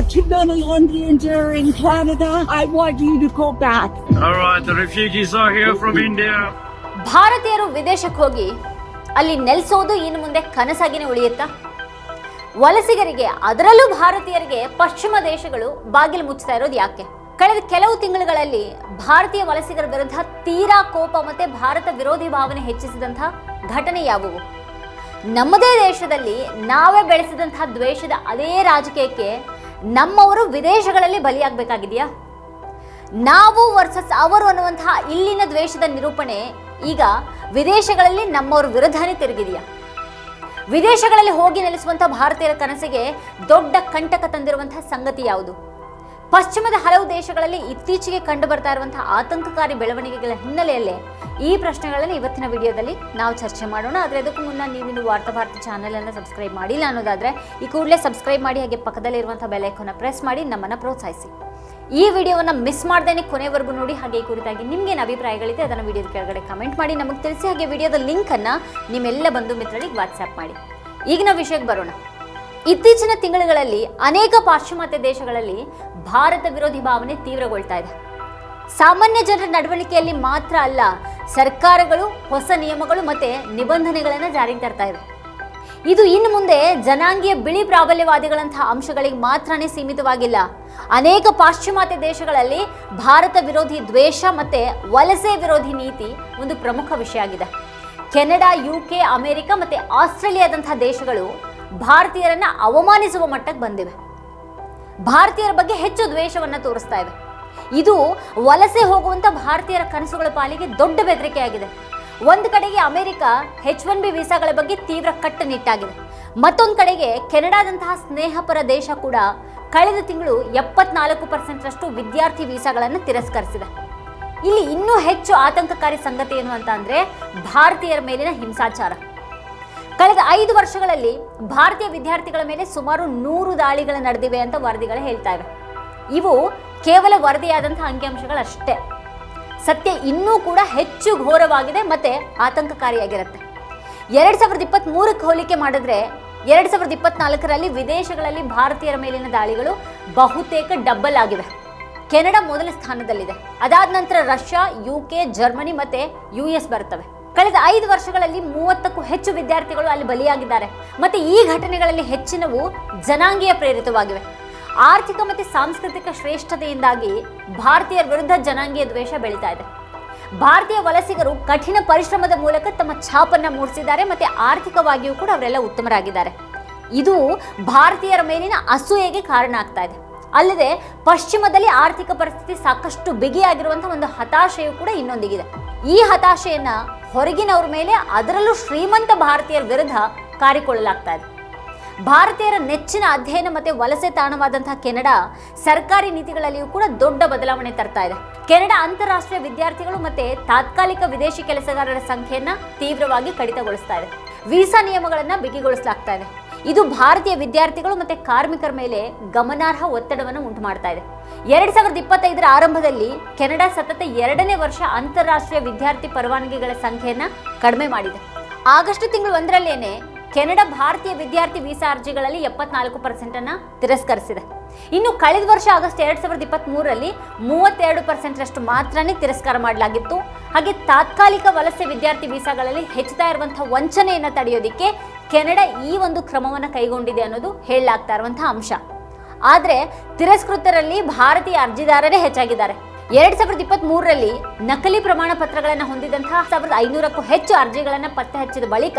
a Indians are in Canada. I want you to go back. All right, the refugees are here from India. ಭಾರತೀಯರು ವಿದೇಶಕ್ಕೆ ಹೋಗಿ ಅಲ್ಲಿ ನೆಲೆಸೋದು ಇನ್ನು ಮುಂದೆ ಕನಸಾಗಿನೇ ಉಳಿಯುತ್ತಾ ವಲಸಿಗರಿಗೆ ಅದರಲ್ಲೂ ಭಾರತೀಯರಿಗೆ ಪಶ್ಚಿಮ ದೇಶಗಳು ಬಾಗಿಲು ಮುಚ್ಚುತ್ತಾ ಇರೋದು ಯಾಕೆ ಕಳೆದ ಕೆಲವು ತಿಂಗಳುಗಳಲ್ಲಿ ಭಾರತೀಯ ವಲಸಿಗರ ವಿರುದ್ಧ ತೀರಾ ಕೋಪ ಮತ್ತೆ ಭಾರತ ವಿರೋಧಿ ಭಾವನೆ ಹೆಚ್ಚಿಸಿದಂತಹ ಘಟನೆ ಯಾವುವು ನಮ್ಮದೇ ದೇಶದಲ್ಲಿ ನಾವೇ ಬೆಳೆಸಿದಂತಹ ದ್ವೇಷದ ಅದೇ ರಾಜಕೀಯಕ್ಕೆ ನಮ್ಮವರು ವಿದೇಶಗಳಲ್ಲಿ ಬಲಿಯಾಗಬೇಕಾಗಿದೆಯಾ? ನಾವು ವರ್ಸಸ್ ಅವರು ಅನ್ನುವಂತಹ ಇಲ್ಲಿನ ದ್ವೇಷದ ನಿರೂಪಣೆ ಈಗ ವಿದೇಶಗಳಲ್ಲಿ ನಮ್ಮವ್ರ ವಿರುದ್ಧನೇ ತಿರುಗಿದೆಯಾ? ವಿದೇಶಗಳಲ್ಲಿ ಹೋಗಿ ನೆಲೆಸುವಂತಹ ಭಾರತೀಯರ ಕನಸಿಗೆ ದೊಡ್ಡ ಕಂಟಕ ತಂದಿರುವಂತಹ ಸಂಗತಿ ಯಾವುದು? ಪಶ್ಚಿಮದ ಹಲವು ದೇಶಗಳಲ್ಲಿ ಇತ್ತೀಚೆಗೆ ಕಂಡು ಬರ್ತಾ ಇರುವಂತಹ ಆತಂಕಕಾರಿ ಬೆಳವಣಿಗೆಗಳ ಹಿನ್ನೆಲೆಯಲ್ಲೇ ಈ ಪ್ರಶ್ನೆಗಳನ್ನು ಇವತ್ತಿನ ವಿಡಿಯೋದಲ್ಲಿ ನಾವು ಚರ್ಚೆ ಮಾಡೋಣ. ಆದರೆ ಅದಕ್ಕೂ ಮುನ್ನ ನೀವಿನ್ನು ವಾರ್ತಾ ಭಾರತಿ ಚಾನೆಲ್ ಅನ್ನು ಸಬ್ಸ್ಕ್ರೈಬ್ ಮಾಡಿಲ್ಲ ಅನ್ನೋದಾದ್ರೆ ಈ ಕೂಡಲೇ ಸಬ್ಸ್ಕ್ರೈಬ್ ಮಾಡಿ, ಹಾಗೆ ಪಕ್ಕದಲ್ಲಿರುವಂತಹ ಬೆಲ್ ಐಕಾನ್ನ ಪ್ರೆಸ್ ಮಾಡಿ, ನಮ್ಮನ್ನು ಪ್ರೋತ್ಸಾಹಿಸಿ. ಈ ವಿಡಿಯೋವನ್ನು ಮಿಸ್ ಮಾಡ್ದೇನೆ ಕೊನೆವರೆಗೂ ನೋಡಿ, ಹಾಗೆ ಈ ಕುರಿತಾಗಿ ನಿಮ್ಗೇನು ಅಭಿಪ್ರಾಯಗಳಿದೆ ಅದನ್ನು ವಿಡಿಯೋದ ಕೆಳಗಡೆ ಕಮೆಂಟ್ ಮಾಡಿ, ನಮಗೆ ತಿಳಿಸಿ, ಹಾಗೆ ವಿಡಿಯೋದ ಲಿಂಕನ್ನು ನಿಮ್ಮೆಲ್ಲ ಬಂಧು ಮಿತ್ರರಿಗೆ ವಾಟ್ಸ್ಆ್ಯಪ್ ಮಾಡಿ. ಈಗಿನ ವಿಷಯಕ್ಕೆ ಬರೋಣ. ಇತ್ತೀಚಿನ ತಿಂಗಳುಗಳಲ್ಲಿ ಅನೇಕ ಪಾಶ್ಚಿಮಾತ್ಯ ದೇಶಗಳಲ್ಲಿ ಭಾರತ ವಿರೋಧಿ ಭಾವನೆ ತೀವ್ರಗೊಳ್ತಾ ಇದೆ. ಸಾಮಾನ್ಯ ಜನರ ನಡವಳಿಕೆಯಲ್ಲಿ ಮಾತ್ರ ಅಲ್ಲ, ಸರ್ಕಾರಗಳು, ಹೊಸ ನಿಯಮಗಳು ಮತ್ತೆ ನಿಬಂಧನೆಗಳನ್ನು ಜಾರಿಗೆ ತರ್ತಾ ಇವೆ. ಇದು ಇನ್ನು ಮುಂದೆ ಜನಾಂಗೀಯ ಬಿಳಿ ಪ್ರಾಬಲ್ಯವಾದಿಗಳಂತಹ ಅಂಶಗಳಿಗೆ ಮಾತ್ರನೇ ಸೀಮಿತವಾಗಿಲ್ಲ. ಅನೇಕ ಪಾಶ್ಚಿಮಾತ್ಯ ದೇಶಗಳಲ್ಲಿ ಭಾರತ ವಿರೋಧಿ ದ್ವೇಷ ಮತ್ತೆ ವಲಸೆ ವಿರೋಧಿ ನೀತಿ ಒಂದು ಪ್ರಮುಖ ವಿಷಯ ಆಗಿದೆ. ಕೆನಡಾ, ಯುಕೆ, ಅಮೆರಿಕ ಮತ್ತು ಆಸ್ಟ್ರೇಲಿಯಾದಂತಹ ದೇಶಗಳು ಭಾರತೀಯರನ್ನ ಅವಮಾನಿಸುವ ಮಟ್ಟಕ್ಕೆ ಬಂದಿವೆ. ಭಾರತೀಯರ ಬಗ್ಗೆ ಹೆಚ್ಚು ದ್ವೇಷವನ್ನ ತೋರಿಸ್ತಾ ಇವೆ. ಇದು ವಲಸೆ ಹೋಗುವಂತ ಭಾರತೀಯರ ಕನಸುಗಳ ಪಾಲಿಗೆ ದೊಡ್ಡ ಬೆದರಿಕೆಯಾಗಿದೆ. ಒಂದು ಕಡೆಗೆ ಅಮೆರಿಕ ಹೆಚ್ ಒನ್ ಬಿ ವೀಸಾಗಳ ಬಗ್ಗೆ ತೀವ್ರ ಕಟ್ಟುನಿಟ್ಟಾಗಿದೆ. ಮತ್ತೊಂದು ಕಡೆಗೆ ಕೆನಡಾದಂತಹ ಸ್ನೇಹಪರ ದೇಶ ಕೂಡ ಕಳೆದ ತಿಂಗಳು ಎಪ್ಪತ್ನಾಲ್ಕು ಪರ್ಸೆಂಟ್ರಷ್ಟು ವಿದ್ಯಾರ್ಥಿ ವೀಸಾಗಳನ್ನು ತಿರಸ್ಕರಿಸಿದೆ. ಇಲ್ಲಿ ಇನ್ನೂ ಹೆಚ್ಚು ಆತಂಕಕಾರಿ ಸಂಗತಿ ಏನು ಅಂತ ಅಂದರೆ ಭಾರತೀಯರ ಮೇಲಿನ ಹಿಂಸಾಚಾರ. ಕಳೆದ ಐದು ವರ್ಷಗಳಲ್ಲಿ ಭಾರತೀಯ ವಿದ್ಯಾರ್ಥಿಗಳ ಮೇಲೆ ಸುಮಾರು ನೂರು ದಾಳಿಗಳು ನಡೆದಿವೆ ಅಂತ ವರದಿಗಳು ಹೇಳ್ತಾ ಇವೆ. ಇವು ಕೇವಲ ವರದಿಯಾದಂತಹ ಅಂಕಿಅಂಶಗಳಷ್ಟೇ. ಸತ್ಯ ಇನ್ನೂ ಕೂಡ ಹೆಚ್ಚು ಘೋರವಾಗಿದೆ ಮತ್ತೆ ಆತಂಕಕಾರಿಯಾಗಿರುತ್ತೆ. ಎರಡ್ ಸಾವಿರದ ಇಪ್ಪತ್ತ್ ಮೂರಕ್ಕೆ ಹೋಲಿಕೆ ಮಾಡಿದ್ರೆ ಎರಡ್ ಸಾವಿರದ ಇಪ್ಪತ್ನಾಲ್ಕರಲ್ಲಿ ವಿದೇಶಗಳಲ್ಲಿ ಭಾರತೀಯರ ಮೇಲಿನ ದಾಳಿಗಳು ಬಹುತೇಕ ಡಬ್ಬಲ್ ಆಗಿವೆ. ಕೆನಡಾ ಮೊದಲ ಸ್ಥಾನದಲ್ಲಿದೆ. ಅದಾದ ನಂತರ ರಷ್ಯಾ, ಯುಕೆ, ಜರ್ಮನಿ ಮತ್ತೆ ಯು ಎಸ್ ಬರುತ್ತವೆ. ಕಳೆದ ಐದು ವರ್ಷಗಳಲ್ಲಿ ಮೂವತ್ತಕ್ಕೂ ಹೆಚ್ಚು ವಿದ್ಯಾರ್ಥಿಗಳು ಅಲ್ಲಿ ಬಲಿಯಾಗಿದ್ದಾರೆ. ಮತ್ತೆ ಈ ಘಟನೆಗಳಲ್ಲಿ ಹೆಚ್ಚಿನವು ಜನಾಂಗೀಯ ಪ್ರೇರಿತವಾಗಿವೆ. ಆರ್ಥಿಕ ಮತ್ತು ಸಾಂಸ್ಕೃತಿಕ ಶ್ರೇಷ್ಠತೆಯಿಂದಾಗಿ ಭಾರತೀಯರ ವಿರುದ್ಧ ಜನಾಂಗೀಯ ದ್ವೇಷ ಬೆಳೀತಾ ಇದೆ. ಭಾರತೀಯ ವಲಸಿಗರು ಕಠಿಣ ಪರಿಶ್ರಮದ ಮೂಲಕ ತಮ್ಮ ಛಾಪನ್ನ ಮೂಡಿಸಿದ್ದಾರೆ ಮತ್ತೆ ಆರ್ಥಿಕವಾಗಿಯೂ ಕೂಡ ಅವರೆಲ್ಲ ಉತ್ತಮರಾಗಿದ್ದಾರೆ. ಇದು ಭಾರತೀಯರ ಮೇಲಿನ ಅಸೂಯೆಗೆ ಕಾರಣ ಆಗ್ತಾ ಇದೆ. ಅಲ್ಲದೆ ಪಶ್ಚಿಮದಲ್ಲಿ ಆರ್ಥಿಕ ಪರಿಸ್ಥಿತಿ ಸಾಕಷ್ಟು ಬಿಗಿಯಾಗಿರುವಂಥ ಒಂದು ಹತಾಶೆಯು ಕೂಡ ಇನ್ನೊಂದಿಗಿದೆ. ಈ ಹತಾಶೆಯನ್ನ ಹೊರಗಿನವ್ರ ಮೇಲೆ ಅದರಲ್ಲೂ ಶ್ರೀಮಂತ ಭಾರತೀಯರ ವಿರುದ್ಧ ಕಾರಿಕೊಳ್ಳಲಾಗ್ತಾ ಇದೆ. ಭಾರತೀಯರ ನೆಚ್ಚಿನ ಅಧ್ಯಯನ ಮತ್ತೆ ವಲಸೆ ತಾಣವಾದಂತಹ ಕೆನಡಾ ಸರ್ಕಾರಿ ನೀತಿಗಳಲ್ಲಿಯೂ ಕೂಡ ದೊಡ್ಡ ಬದಲಾವಣೆ ತರ್ತಾ ಇದೆ. ಕೆನಡಾ ಅಂತಾರಾಷ್ಟ್ರೀಯ ವಿದ್ಯಾರ್ಥಿಗಳು ಮತ್ತೆ ತಾತ್ಕಾಲಿಕ ವಿದೇಶಿ ಕೆಲಸಗಾರರ ಸಂಖ್ಯೆಯನ್ನು ತೀವ್ರವಾಗಿ ಕಡಿತಗೊಳಿಸ್ತಾ ಇದೆ. ವೀಸಾ ನಿಯಮಗಳನ್ನ ಬಿಗಿಗೊಳಿಸಲಾಗ್ತಾ ಇದೆ. ಇದು ಭಾರತೀಯ ವಿದ್ಯಾರ್ಥಿಗಳು ಮತ್ತೆ ಕಾರ್ಮಿಕರ ಮೇಲೆ ಗಮನಾರ್ಹ ಒತ್ತಡವನ್ನು ಉಂಟು ಮಾಡ್ತಾ ಇದೆ. ಎರಡ್ ಸಾವಿರದ ಇಪ್ಪತ್ತೈದರ ಆರಂಭದಲ್ಲಿ ಕೆನಡಾ ಸತತ ಎರಡನೇ ವರ್ಷ ಅಂತಾರಾಷ್ಟ್ರೀಯ ವಿದ್ಯಾರ್ಥಿ ಪರವಾನಗಿಗಳ ಸಂಖ್ಯೆಯನ್ನು ಕಡಿಮೆ ಮಾಡಿದೆ. ಆಗಸ್ಟ್ ತಿಂಗಳು ಒಂದರಲ್ಲೇನೆ ಕೆನಡಾ ಭಾರತೀಯ ವಿದ್ಯಾರ್ಥಿ ವೀಸಾ ಅರ್ಜಿಗಳಲ್ಲಿ ಎಪ್ಪತ್ನಾಲ್ಕು ಪರ್ಸೆಂಟನ್ನು ತಿರಸ್ಕರಿಸಿದೆ. ಇನ್ನು ಕಳೆದ ವರ್ಷ ಆಗಸ್ಟ್ ಎರಡು ಸಾವಿರದ ಇಪ್ಪತ್ತ್ ಮೂರರಲ್ಲಿ ಮೂವತ್ತೆರಡು ಪರ್ಸೆಂಟ್ ಅಷ್ಟು ಮಾತ್ರನೇ ತಿರಸ್ಕಾರ ಮಾಡಲಾಗಿತ್ತು. ಹಾಗೆ ತಾತ್ಕಾಲಿಕ ವಲಸೆ ವಿದ್ಯಾರ್ಥಿ ವೀಸಾಗಳಲ್ಲಿ ಹೆಚ್ಚುತ್ತಾ ಇರುವಂತಹ ವಂಚನೆಯನ್ನು ತಡೆಯೋದಿಕ್ಕೆ ಕೆನಡಾ ಈ ಒಂದು ಕ್ರಮವನ್ನು ಕೈಗೊಂಡಿದೆ ಅನ್ನೋದು ಹೇಳಲಾಗ್ತಾ ಇರುವಂತಹ ಅಂಶ. ಆದರೆ ತಿರಸ್ಕೃತರಲ್ಲಿ ಭಾರತೀಯ ಅರ್ಜಿದಾರರೇ ಹೆಚ್ಚಾಗಿದ್ದಾರೆ. ಎರಡ್ ಸಾವಿರದ ಇಪ್ಪತ್ತ್ ಮೂರರಲ್ಲಿ ನಕಲಿ ಪ್ರಮಾಣ ಪತ್ರಗಳನ್ನು ಹೊಂದಿದಂತಹ ಸಾವಿರದ ಐನೂರಕ್ಕೂ ಹೆಚ್ಚು ಅರ್ಜಿಗಳನ್ನು ಪತ್ತೆ ಹಚ್ಚಿದ ಬಳಿಕ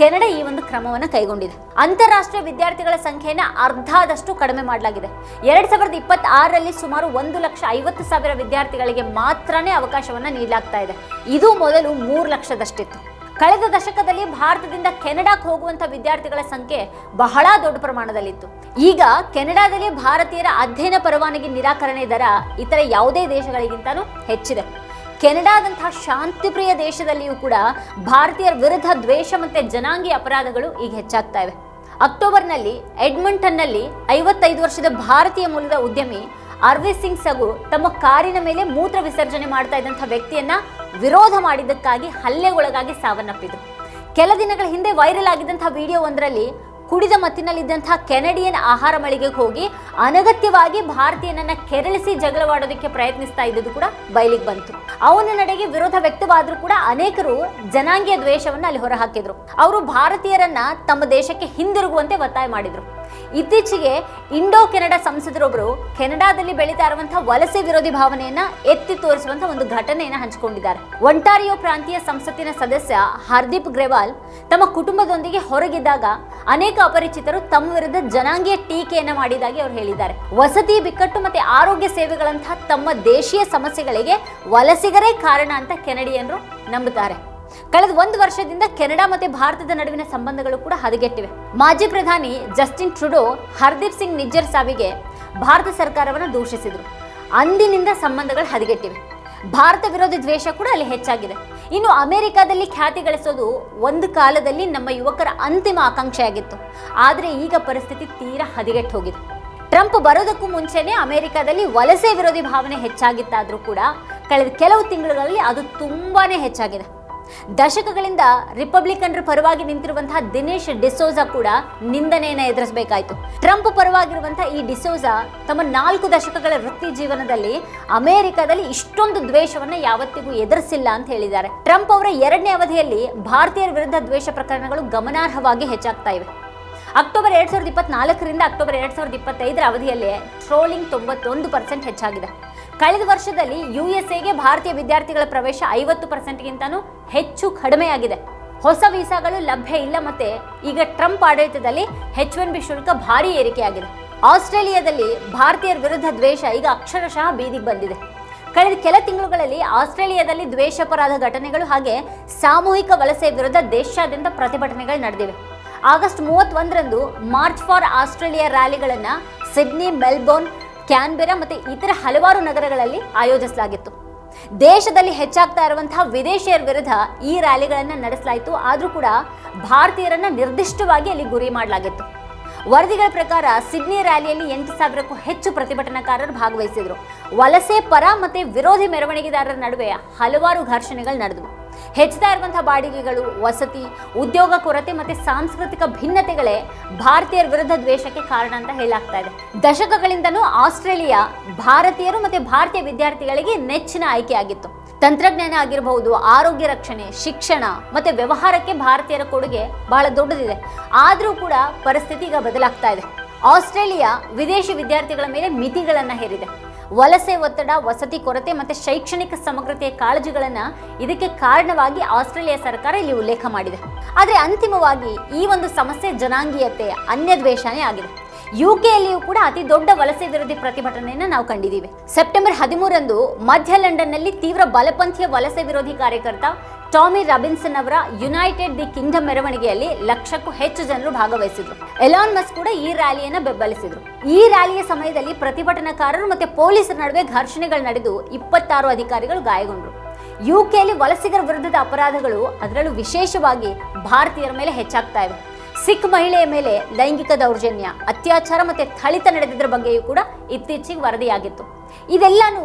ಕೆನಡಾ ಈ ಒಂದು ಕ್ರಮವನ್ನು ಕೈಗೊಂಡಿದೆ. ಅಂತಾರಾಷ್ಟ್ರೀಯ ವಿದ್ಯಾರ್ಥಿಗಳ ಸಂಖ್ಯೆಯನ್ನು ಅರ್ಧದಷ್ಟು ಕಡಿಮೆ ಮಾಡಲಾಗಿದೆ. ಎರಡ್ ಸಾವಿರದ ಇಪ್ಪತ್ತ್ ಆರರಲ್ಲಿ ಸುಮಾರು ಒಂದು ಲಕ್ಷ ಐವತ್ತು ಸಾವಿರ ವಿದ್ಯಾರ್ಥಿಗಳಿಗೆ ಮಾತ್ರನೇ ಅವಕಾಶವನ್ನು ನೀಡಲಾಗ್ತಾ ಇದೆ. ಇದು ಮೊದಲು ಮೂರು ಲಕ್ಷದಷ್ಟಿತ್ತು. ಕಳೆದ ದಶಕದಲ್ಲಿ ಭಾರತದಿಂದ ಕೆನಡಾಕ್ಕೆ ಹೋಗುವಂತ ವಿದ್ಯಾರ್ಥಿಗಳ ಸಂಖ್ಯೆ ಬಹಳ ದೊಡ್ಡ ಪ್ರಮಾಣದಲ್ಲಿತ್ತು. ಈಗ ಕೆನಡಾದಲ್ಲಿ ಭಾರತೀಯರ ಅಧ್ಯಯನ ಪರವಾನಗಿ ನಿರಾಕರಣೆ ದರ ಇತರ ಯಾವುದೇ ದೇಶಗಳಿಗಿಂತಲೂ ಹೆಚ್ಚಿದೆ. ಕೆನಡಾದಂತಹ ಶಾಂತಿಪ್ರಿಯ ದೇಶದಲ್ಲಿಯೂ ಕೂಡ ಭಾರತೀಯರ ವಿರುದ್ಧ ದ್ವೇಷ ಮತ್ತು ಜನಾಂಗೀಯ ಅಪರಾಧಗಳು ಈಗ ಹೆಚ್ಚಾಗ್ತಾ ಇವೆ. ಅಕ್ಟೋಬರ್ನಲ್ಲಿ, ಎಡ್ಮಂಟನ್ನಲ್ಲಿ ಐವತ್ತೈದು ವರ್ಷದ ಭಾರತೀಯ ಮೂಲದ ಉದ್ಯಮಿ ಅರ್ವಿತ್ ಸಿಂಗ್ ಸಗು ತಮ್ಮ ಕಾರಿನ ಮೇಲೆ ಮೂತ್ರ ವಿಸರ್ಜನೆ ಮಾಡ್ತಾ ಇದ್ದಂಥ ವ್ಯಕ್ತಿಯನ್ನ ವಿರೋಧ ಮಾಡಿದ್ದಕ್ಕಾಗಿ ಹಲ್ಲೆಗೊಳಗಾಗಿ ಸಾವನ್ನಪ್ಪಿದ್ರು. ಕೆಲ ದಿನಗಳ ಹಿಂದೆ ವೈರಲ್ ಆಗಿದ್ದಂತಹ ವಿಡಿಯೋ ಒಂದರಲ್ಲಿ ಕುಡಿದ ಮತ್ತಿನಲ್ಲಿದ್ದಂತಹ ಕೆನಡಿಯನ್ ಆಹಾರ ಮಳಿಗೆಗೆ ಹೋಗಿ ಅನಗತ್ಯವಾಗಿ ಭಾರತೀಯನನ್ನ ಕೆರಳಿಸಿ ಜಗಳವಾಡೋದಕ್ಕೆ ಪ್ರಯತ್ನಿಸ್ತಾ ಇದ್ದುದು ಕೂಡ ಬಯಲಿಗೆ ಬಂತು. ಅವನ ನಡೆಗೆ ವಿರೋಧ ವ್ಯಕ್ತವಾದ್ರೂ ಕೂಡ ಅನೇಕರು ಜನಾಂಗೀಯ ದ್ವೇಷವನ್ನು ಅಲ್ಲಿ ಹೊರಹಾಕಿದ್ರು. ಅವರು ಭಾರತೀಯರನ್ನ ತಮ್ಮ ದೇಶಕ್ಕೆ ಹಿಂದಿರುಗುವಂತೆ ಒತ್ತಾಯ ಮಾಡಿದ್ರು. ಇತ್ತೀಚೆಗೆ ಇಂಡೋ ಕೆನಡಾ ಸಂಸದರೊಬ್ಬರು ಕೆನಡಾದಲ್ಲಿ ಬೆಳೀತಾ ಇರುವಂತಹ ವಲಸೆ ವಿರೋಧಿ ಭಾವನೆಯನ್ನ ಎತ್ತಿ ತೋರಿಸುವಂತಹ ಒಂದು ಘಟನೆಯನ್ನ ಹಂಚಿಕೊಂಡಿದ್ದಾರೆ. ಒಂಟಾರಿಯೋ ಪ್ರಾಂತೀಯ ಸಂಸತ್ತಿನ ಸದಸ್ಯ ಹರ್ದೀಪ್ ಗ್ರೆವಾಲ್ ತಮ್ಮ ಕುಟುಂಬದೊಂದಿಗೆ ಹೊರಗಿದ್ದಾಗ ಅನೇಕ ಅಪರಿಚಿತರು ತಮ್ಮ ವಿರುದ್ಧ ಜನಾಂಗೀಯ ಟೀಕೆಯನ್ನ ಮಾಡಿದಾಗಿ ಅವರು ಹೇಳಿದ್ದಾರೆ. ವಸತಿ ಬಿಕ್ಕಟ್ಟು ಮತ್ತೆ ಆರೋಗ್ಯ ಸೇವೆಗಳಂತಹ ತಮ್ಮ ದೇಶೀಯ ಸಮಸ್ಯೆಗಳಿಗೆ ವಲಸಿಗರೇ ಕಾರಣ ಅಂತ ಕೆನಡಿಯನ್ರು ನಂಬುತ್ತಾರೆ. ಕಳೆದ ಒಂದು ವರ್ಷದಿಂದ ಕೆನಡಾ ಮತ್ತೆ ಭಾರತದ ನಡುವಿನ ಸಂಬಂಧಗಳು ಕೂಡ ಹದಗೆಟ್ಟಿವೆ. ಮಾಜಿ ಪ್ರಧಾನಿ ಜಸ್ಟಿನ್ ಟ್ರುಡೋ, ಹರ್ದೀಪ್ ಸಿಂಗ್ ನಿಜ್ಜರ್ ಸಾವಿಗೆ ಭಾರತ ಸರ್ಕಾರವನ್ನು ದೂಷಿಸಿದರು. ಅಂದಿನಿಂದ ಸಂಬಂಧಗಳು ಹದಗೆಟ್ಟಿವೆ. ಭಾರತ ವಿರೋಧಿ ದ್ವೇಷ ಕೂಡ ಅಲ್ಲಿ ಹೆಚ್ಚಾಗಿದೆ. ಇನ್ನು ಅಮೆರಿಕಾದಲ್ಲಿ ಖ್ಯಾತಿ ಗಳಿಸೋದು ಒಂದು ಕಾಲದಲ್ಲಿ ನಮ್ಮ ಯುವಕರ ಅಂತಿಮ ಆಕಾಂಕ್ಷೆಯಾಗಿತ್ತು. ಆದರೆ ಈಗ ಪರಿಸ್ಥಿತಿ ತೀರಾ ಹದಗೆಟ್ಟು ಹೋಗಿದೆ. ಟ್ರಂಪ್ ಬರೋದಕ್ಕೂ ಮುಂಚೆನೆ ಅಮೆರಿಕಾದಲ್ಲಿ ವಲಸೆ ವಿರೋಧಿ ಭಾವನೆ ಹೆಚ್ಚಾಗಿತ್ತಾದರೂ ಕೂಡ ಕಳೆದ ಕೆಲವು ತಿಂಗಳುಗಳಲ್ಲಿ ಅದು ತುಂಬಾನೇ ಹೆಚ್ಚಾಗಿದೆ. ದಶಕಗಳಿಂದ ರಿಪಬ್ಲಿಕನ್ರ ಪರವಾಗಿ ನಿಂತಿರುವಂತಹ ದಿನೇಶ್ ಡಿಸೋಜಾ ಕೂಡ ನಿಂದನೆಯನ್ನು ಎದುರಿಸಬೇಕಾಯಿತು. ಟ್ರಂಪ್ ಪರವಾಗಿರುವಂತಹ ಈ ಡಿಸೋಜಾ ತಮ್ಮ ನಾಲ್ಕು ದಶಕಗಳ ವೃತ್ತಿ ಜೀವನದಲ್ಲಿ ಅಮೆರಿಕದಲ್ಲಿ ಇಷ್ಟೊಂದು ದ್ವೇಷವನ್ನು ಯಾವತ್ತಿಗೂ ಎದುರಿಸಿಲ್ಲ ಅಂತ ಹೇಳಿದ್ದಾರೆ. ಟ್ರಂಪ್ ಅವರ ಎರಡನೇ ಅವಧಿಯಲ್ಲಿ ಭಾರತೀಯರ ವಿರುದ್ಧ ದ್ವೇಷ ಪ್ರಕರಣಗಳು ಗಮನಾರ್ಹವಾಗಿ ಹೆಚ್ಚಾಗ್ತಾ ಇವೆ. ಅಕ್ಟೋಬರ್ ಎರಡ್ ಸಾವಿರದ ಇಪ್ಪತ್ನಾಲ್ಕರಿಂದ ಅಕ್ಟೋಬರ್ ಎರಡ್ ಸಾವಿರದ ಇಪ್ಪತ್ತೈದರ ಅವಧಿಯಲ್ಲಿ ಟ್ರೋಲಿಂಗ್ ತೊಂಬತ್ತೊಂದು ಪರ್ಸೆಂಟ್ ಹೆಚ್ಚಾಗಿದೆ. ಕಳೆದ ವರ್ಷದಲ್ಲಿ ಯು ಎಸ್ ಎಗೆ ಭಾರತೀಯ ವಿದ್ಯಾರ್ಥಿಗಳ ಪ್ರವೇಶ ಐವತ್ತು ಪರ್ಸೆಂಟ್ಗಿಂತನೂ ಹೆಚ್ಚು ಕಡಿಮೆಯಾಗಿದೆ. ಹೊಸ ವೀಸಾಗಳು ಲಭ್ಯ ಇಲ್ಲ ಮತ್ತೆ ಈಗ ಟ್ರಂಪ್ ಆಡಳಿತದಲ್ಲಿ ಹೆಚ್ ಒನ್ ಬಿ ಶುಲ್ಕ ಭಾರಿ ಏರಿಕೆಯಾಗಿದೆ. ಆಸ್ಟ್ರೇಲಿಯಾದಲ್ಲಿ ಭಾರತೀಯರ ವಿರುದ್ಧ ದ್ವೇಷ ಈಗ ಅಕ್ಷರಶಃ ಬೀದಿಗೆ ಬಂದಿದೆ. ಕಳೆದ ಕೆಲ ತಿಂಗಳುಗಳಲ್ಲಿ ಆಸ್ಟ್ರೇಲಿಯಾದಲ್ಲಿ ದ್ವೇಷಪರಾಧ ಘಟನೆಗಳು ಹಾಗೆ ಸಾಮೂಹಿಕ ವಲಸೆ ವಿರುದ್ಧ ದೇಶಾದ್ಯಂತ ಪ್ರತಿಭಟನೆಗಳು ನಡೆದಿವೆ. ಆಗಸ್ಟ್ ಮೂವತ್ತೊಂದರಂದು ಮಾರ್ಚ್ ಫಾರ್ ಆಸ್ಟ್ರೇಲಿಯಾ ರ್ಯಾಲಿಗಳನ್ನು ಸಿಡ್ನಿ, ಮೆಲ್ಬೋರ್ನ್ ಕ್ಯಾನ್ಬೆರಾ ಮತ್ತು ಇತರ ಹಲವಾರು ನಗರಗಳಲ್ಲಿ ಆಯೋಜಿಸಲಾಗಿತ್ತು. ದೇಶದಲ್ಲಿ ಹೆಚ್ಚಾಗ್ತಾ ಇರುವಂತಹ ವಿದೇಶಿಯರ ವಿರುದ್ಧ ಈ ರ್ಯಾಲಿಗಳನ್ನು ನಡೆಸಲಾಯಿತು. ಆದರೂ ಕೂಡ ಭಾರತೀಯರನ್ನ ನಿರ್ದಿಷ್ಟವಾಗಿ ಅಲ್ಲಿ ಗುರಿ ಮಾಡಲಾಗಿತ್ತು. ವರದಿಗಳ ಪ್ರಕಾರ ಸಿಡ್ನಿ ರ್ಯಾಲಿಯಲ್ಲಿ ಎಂಟು ಸಾವಿರಕ್ಕೂ ಹೆಚ್ಚು ಪ್ರತಿಭಟನಾಕಾರರು ಭಾಗವಹಿಸಿದರು. ವಲಸೆ ಪರ ಮತ್ತು ವಿರೋಧಿ ಮೆರವಣಿಗೆದಾರರ ನಡುವೆ ಹಲವಾರು ಘರ್ಷಣೆಗಳು ನಡೆದವು. ಹೆಚ್ಚುತ್ತಾ ಇರುವಂತಹ ಬಾಡಿಗೆಗಳು, ವಸತಿ, ಉದ್ಯೋಗ ಕೊರತೆ ಮತ್ತೆ ಸಾಂಸ್ಕೃತಿಕ ಭಿನ್ನತೆಗಳೇ ಭಾರತೀಯರ ವಿರುದ್ಧ ದ್ವೇಷಕ್ಕೆ ಕಾರಣ ಅಂತ ಹೇಳಾಗ್ತಾ ಇದೆ. ದಶಕಗಳಿಂದಲೂ ಆಸ್ಟ್ರೇಲಿಯಾ ಭಾರತೀಯರು ಮತ್ತೆ ಭಾರತೀಯ ವಿದ್ಯಾರ್ಥಿಗಳಿಗೆ ನೆಚ್ಚಿನ ಆಯ್ಕೆಯಾಗಿತ್ತು ತಂತ್ರಜ್ಞಾನ ಆಗಿರಬಹುದು, ಆರೋಗ್ಯ ರಕ್ಷಣೆ, ಶಿಕ್ಷಣ ಮತ್ತೆ ವ್ಯವಹಾರಕ್ಕೆ ಭಾರತೀಯರ ಕೊಡುಗೆ ಬಹಳ ದೊಡ್ಡದಿದೆ. ಆದರೂ ಕೂಡ ಪರಿಸ್ಥಿತಿ ಈಗ ಬದಲಾಗ್ತಾ ಇದೆ. ಆಸ್ಟ್ರೇಲಿಯಾ ವಿದೇಶಿ ವಿದ್ಯಾರ್ಥಿಗಳ ಮೇಲೆ ಮಿತಿಗಳನ್ನು ಹೇರಿದೆ. ವಲಸೆ ಒತ್ತಡ, ವಸತಿ ಕೊರತೆ ಮತ್ತೆ ಶೈಕ್ಷಣಿಕ ಸಮಗ್ರತೆಯ ಕಾಳಜಿಗಳನ್ನು ಇದಕ್ಕೆ ಕಾರಣವಾಗಿ ಆಸ್ಟ್ರೇಲಿಯಾ ಸರ್ಕಾರ ಇಲ್ಲಿ ಉಲ್ಲೇಖ ಮಾಡಿದೆ. ಆದರೆ ಅಂತಿಮವಾಗಿ ಈ ಒಂದು ಸಮಸ್ಯೆ ಜನಾಂಗೀಯತೆ ಅನ್ಯ ದ್ವೇಷನೇ ಆಗಿದೆ ಯುಕೆಯಲ್ಲಿಯೂ ಕೂಡ ಅತಿ ದೊಡ್ಡ ವಲಸೆ ವಿರೋಧಿ ಪ್ರತಿಭಟನೆಯನ್ನು ನಾವು ಕಂಡಿದ್ದೀವಿ. ಸೆಪ್ಟೆಂಬರ್ ಹದಿಮೂರಂದು ಮಧ್ಯ ಲಂಡನ್ನಲ್ಲಿ ತೀವ್ರ ಬಲಪಂಥೀಯ ವಲಸೆ ವಿರೋಧಿ ಕಾರ್ಯಕರ್ತ ಟಾಮಿ ರಾಬಿನ್ಸನ್ ಅವರ ಯುನೈಟೆಡ್ ದಿ ಕಿಂಗ್ಡಮ್ ಮೆರವಣಿಗೆಯಲ್ಲಿ ಲಕ್ಷಕ್ಕೂ ಹೆಚ್ಚು ಜನರು ಭಾಗವಹಿಸಿದ್ರು. ಎಲಾನ್ ಮಸ್ ಕೂಡ ಈ ರ್ಯಾಲಿಯನ್ನು ಬೆಂಬಲಿಸಿದ್ರು. ಈ ರ್ಯಾಲಿಯ ಸಮಯದಲ್ಲಿ ಪ್ರತಿಭಟನಾಕಾರರು ಮತ್ತೆ ಪೊಲೀಸರ ನಡುವೆ ಘರ್ಷಣೆಗಳು ನಡೆದು ಇಪ್ಪತ್ತಾರು ಅಧಿಕಾರಿಗಳು ಗಾಯಗೊಂಡರು. ಯುಕೆಯಲ್ಲಿ ವಲಸಿಗರ ವಿರುದ್ಧದ ಅಪರಾಧಗಳು ಅದರಲ್ಲೂ ವಿಶೇಷವಾಗಿ ಭಾರತೀಯರ ಮೇಲೆ ಹೆಚ್ಚಾಗ್ತಾ ಇವೆ ಸಿಖ್ ಮಹಿಳೆಯ ಮೇಲೆ ಲೈಂಗಿಕ ದೌರ್ಜನ್ಯ, ಅತ್ಯಾಚಾರ ಮತ್ತೆ ಥಳಿತ ನಡೆದಿದ್ರ ಬಗ್ಗೆಯೂ ಕೂಡ ಇತ್ತೀಚೆಗೆ ವರದಿಯಾಗಿತ್ತು. ಇದೆಲ್ಲಾನು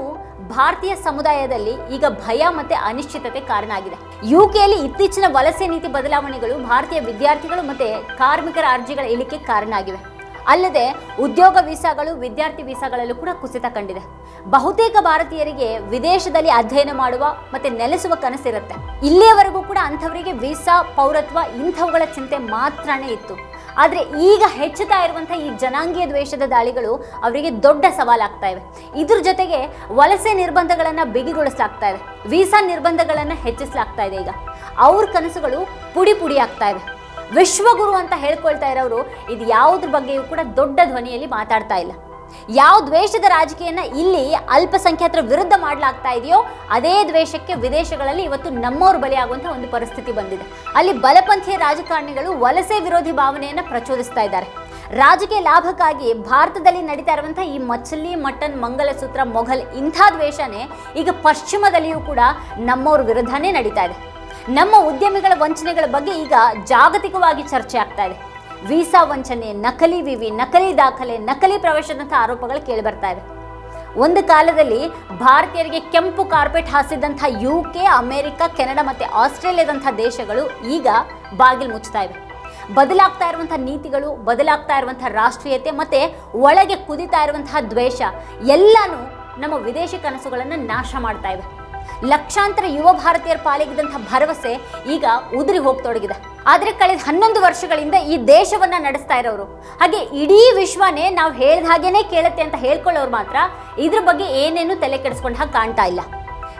ಭಾರತೀಯ ಸಮುದಾಯದಲ್ಲಿ ಈಗ ಭಯ ಮತ್ತೆ ಅನಿಶ್ಚಿತತೆ ಕಾರಣ ಆಗಿದೆ. ಯುಕೆಯಲ್ಲಿ ಇತ್ತೀಚಿನ ವಲಸೆ ನೀತಿ ಬದಲಾವಣೆಗಳು ಭಾರತೀಯ ವಿದ್ಯಾರ್ಥಿಗಳು ಮತ್ತೆ ಕಾರ್ಮಿಕರ ಅರ್ಜಿಗಳ ಇಳಿಕೆ ಕಾರಣ ಆಗಿವೆ. ಅಲ್ಲದೆ ಉದ್ಯೋಗ ವೀಸಾಗಳು, ವಿದ್ಯಾರ್ಥಿ ವೀಸಾಗಳಲ್ಲೂ ಕೂಡ ಕುಸಿತ ಕಂಡಿದೆ. ಬಹುತೇಕ ಭಾರತೀಯರಿಗೆ ವಿದೇಶದಲ್ಲಿ ಅಧ್ಯಯನ ಮಾಡುವ ಮತ್ತೆ ನೆಲೆಸುವ ಕನಸಿರುತ್ತೆ. ಇಲ್ಲಿಯವರೆಗೂ ಕೂಡ ಅಂಥವರಿಗೆ ವೀಸಾ, ಪೌರತ್ವ ಇಂಥವುಗಳ ಚಿಂತೆ ಮಾತ್ರನೇ ಇತ್ತು. ಆದರೆ ಈಗ ಹೆಚ್ಚುತ್ತಾ ಇರುವಂಥ ಈ ಜನಾಂಗೀಯ ದ್ವೇಷದ ದಾಳಿಗಳು ಅವರಿಗೆ ದೊಡ್ಡ ಸವಾಲಾಗ್ತಾ ಇವೆ. ಇದ್ರ ಜೊತೆಗೆ ವಲಸೆ ನಿರ್ಬಂಧಗಳನ್ನು ಬಿಗಿಗೊಳಿಸಲಾಗ್ತಾ ಇದೆ ವೀಸಾ ನಿರ್ಬಂಧಗಳನ್ನು ಹೆಚ್ಚಿಸಲಾಗ್ತಾ ಇದೆ ಈಗ. ಅವ್ರ ಕನಸುಗಳು ಪುಡಿ ಪುಡಿ ಆಗ್ತಾ ಇವೆ. ವಿಶ್ವಗುರು ಅಂತ ಹೇಳ್ಕೊಳ್ತಾ ಇರೋರು ಇದು ಯಾವುದ್ರ ಬಗ್ಗೆಯೂ ಕೂಡ ದೊಡ್ಡ ಧ್ವನಿಯಲ್ಲಿ ಮಾತಾಡ್ತಾ ಇಲ್ಲ. ಯಾವ ದ್ವೇಷದ ರಾಜಕೀಯನ ಇಲ್ಲಿ ಅಲ್ಪಸಂಖ್ಯಾತರ ವಿರುದ್ಧ ಮಾಡಲಾಗ್ತಾ ಇದೆಯೋ ಅದೇ ದ್ವೇಷಕ್ಕೆ ವಿದೇಶಗಳಲ್ಲಿ ಇವತ್ತು ನಮ್ಮವರು ಬಲಿಯಾಗುವಂಥ ಒಂದು ಪರಿಸ್ಥಿತಿ ಬಂದಿದೆ. ಅಲ್ಲಿ ಬಲಪಂಥೀಯ ರಾಜಕಾರಣಿಗಳು ವಲಸೆ ವಿರೋಧಿ ಭಾವನೆಯನ್ನು ಪ್ರಚೋದಿಸ್ತಾ ಇದ್ದಾರೆ. ರಾಜಕೀಯ ಲಾಭಕ್ಕಾಗಿ ಭಾರತದಲ್ಲಿ ನಡೀತಾ ಇರುವಂತಹ ಈ ಮಚ್ಚಲಿ ಮಟನ್ ಮಂಗಲಸೂತ್ರ ಮೊಘಲ್ ಇಂಥ ದ್ವೇಷನೇ ಈಗ ಪಶ್ಚಿಮದಲ್ಲಿಯೂ ಕೂಡ ನಮ್ಮವ್ರ ವಿರುದ್ಧನೇ ನಡೀತಾ ಇದೆ. ನಮ್ಮ ಉದ್ಯಮಿಗಳ ವಂಚನೆಗಳ ಬಗ್ಗೆ ಈಗ ಜಾಗತಿಕವಾಗಿ ಚರ್ಚೆ ಆಗ್ತಾ ಇದೆ. ವೀಸಾ ವಂಚನೆ, ನಕಲಿ ವಿವಿ, ನಕಲಿ ದಾಖಲೆ, ನಕಲಿ ಪ್ರವೇಶದಂಥ ಆರೋಪಗಳು ಕೇಳಿಬರ್ತಾ ಇವೆ. ಒಂದು ಕಾಲದಲ್ಲಿ ಭಾರತೀಯರಿಗೆ ಕೆಂಪು ಕಾರ್ಪೆಟ್ ಹಾಸಿದಂಥ ಯು ಕೆ ಅಮೆರಿಕ, ಕೆನಡಾ ಮತ್ತು ಆಸ್ಟ್ರೇಲಿಯಾದಂಥ ದೇಶಗಳು ಈಗ ಬಾಗಿಲು ಮುಚ್ತಾ ಇವೆ. ಬದಲಾಗ್ತಾ ಇರುವಂಥ ನೀತಿಗಳು, ಬದಲಾಗ್ತಾ ಇರುವಂಥ ರಾಷ್ಟ್ರೀಯತೆ ಮತ್ತು ಒಳಗೆ ಕುದಿತಾ ಇರುವಂತಹ ದ್ವೇಷ ಎಲ್ಲಾನು ನಮ್ಮ ವಿದೇಶಿ ಕನಸುಗಳನ್ನು ನಾಶ ಮಾಡ್ತಾ ಇವೆ ಲಕ್ಷಾಂತರ ಯುವ ಭಾರತೀಯರ ಪಾಲಿಗಿದಂತಹ ಭರವಸೆ ಈಗ ಉದುರಿ ಹೋಗ್ತೊಡಗಿದೆ. ಆದರೆ ಕಳೆದ ಹನ್ನೊಂದು ವರ್ಷಗಳಿಂದ ಈ ದೇಶವನ್ನ ನಡೆಸ್ತಾ ಇರೋರು. ಹಾಗೆ ಇಡೀ ವಿಶ್ವನೇ ನಾವು ಹೇಳ್ದ ಹಾಗೇನೆ ಕೇಳುತ್ತೆ ಅಂತ ಹೇಳ್ಕೊಳ್ಳೋರು ಮಾತ್ರ ಇದ್ರ ಬಗ್ಗೆ ಏನೇನು ತಲೆ ಕೆಡಿಸ್ಕೊಂಡ ಹಾಗೆ ಕಾಣ್ತಾ ಇಲ್ಲ.